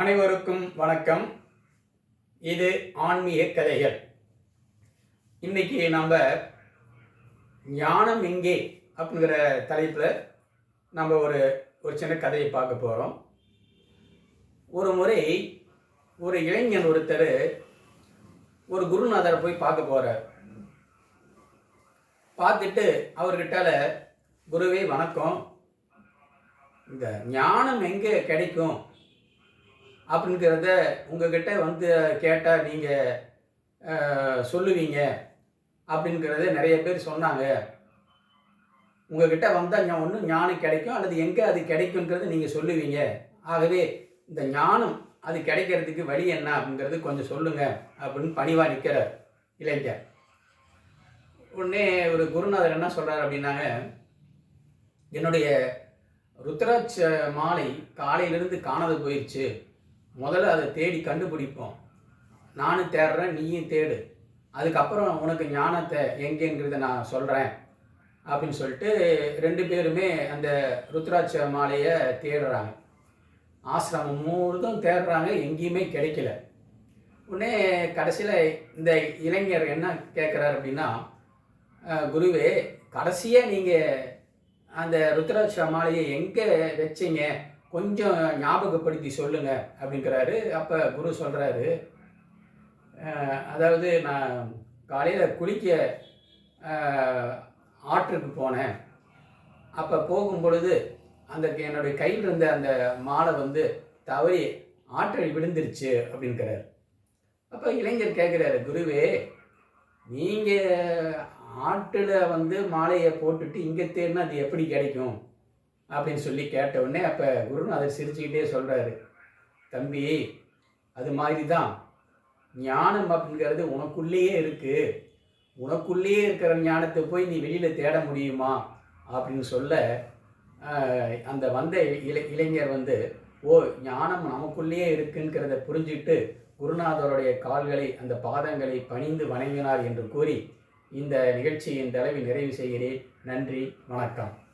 அனைவருக்கும் வணக்கம். இது ஆன்மீக கதைகள். இன்னைக்கு நம்ம ஞானம் எங்கே அப்படிங்கிற தலைப்பில் நம்ம ஒரு ஒரு சின்ன கதையை பார்க்க போகிறோம் ஒரு முறை ஒரு இளைஞன் ஒருத்தர் ஒரு குருநாதரை போய் பார்க்க போகிறார் பார்த்துட்டு அவர்கிட்ட குருவே வணக்கம். இந்த ஞானம் எங்கே கிடைக்கும்? அப்படிங்கிறத உங்ககிட்ட வந்து கேட்டால் நீங்கள் சொல்லுவீங்க அப்படிங்கிறத நிறைய பேர் சொன்னாங்க. உங்ககிட்ட வந்தால் ஒன்று ஞானம் கிடைக்கும் அல்லது எங்கே அது கிடைக்குங்கிறத நீங்கள் சொல்லுவீங்க. ஆகவே இந்த ஞானம் அது கிடைக்கிறதுக்கு வழி என்ன அப்படிங்கிறது கொஞ்சம் சொல்லுங்கள் அப்படின்னு பணிவாக நிற்கிறார் இளைஞர். உடனே ஒரு குருநாதர் என்ன சொல்கிறார் அப்படின்னாங்க என்னுடைய ருத்ராட்ச மாலை காலையிலிருந்து காணாது போயிடுச்சு முதல்ல அதை தேடி கண்டுபிடிப்போம். நானும் தேடுறேன் நீயும் தேடு. அதுக்கப்புறம் உனக்கு ஞானத்தை எங்கேங்கிறத நான் சொல்கிறேன் அப்படின்னு சொல்லிட்டு ரெண்டு பேருமே அந்த ருத்ராட்ச மாலையை தேடுறாங்க. ஆசிரமம் முழுதும் தேடுறாங்க எங்கேயுமே கிடைக்கல. உடனே கடைசியில் இந்த இளைஞர் என்ன கேட்குறாரு அப்படின்னா குருவே கடைசியாக நீங்கள் அந்த ருத்ராட்ச மாலையை எங்கே வச்சிங்க? கொஞ்சம் ஞாபகப்படுத்தி சொல்லுங்க அப்படிங்கிறாரு. அப்போ குரு சொல்கிறாரு அதாவது நான் காலையில் குளிக்க ஆற்றுக்கு போனேன். அப்போ போகும் பொழுது அந்த என்னுடைய கையில் இருந்த அந்த மாலை வந்து தவறி ஆற்றில் விழுந்துருச்சு அப்படிங்கிறார். அப்போ இளைஞர் கேட்குறாரு குருவே நீங்கள் ஆற்றில் வந்து மாலையை போட்டுட்டு இங்கே தேடினா அது எப்படி கிடைக்கும்? அப்படின்னு சொல்லி கேட்ட உடனே அப்போ குருநாதர் சிரிச்சுக்கிட்டே சொல்கிறாரு தம்பி அது மாதிரி தான் ஞானம் அப்படிங்கிறது உனக்குள்ளேயே இருக்குது உனக்குள்ளேயே இருக்கிற ஞானத்தை போய் நீ வெளியில் தேட முடியுமா? அப்படின்னு சொல்ல அந்த வந்த இளை இளைஞர் வந்து ஓ ஞானம் நமக்குள்ளேயே இருக்குங்கிறத புரிஞ்சுட்டு குருநாதருடைய கால்களை அந்த பாதங்களை பணிந்து வணங்கினார் என்று கூறி இந்த நிகழ்ச்சியின் தலைவி நிறைவு செய்கிறேன். நன்றி வணக்கம்.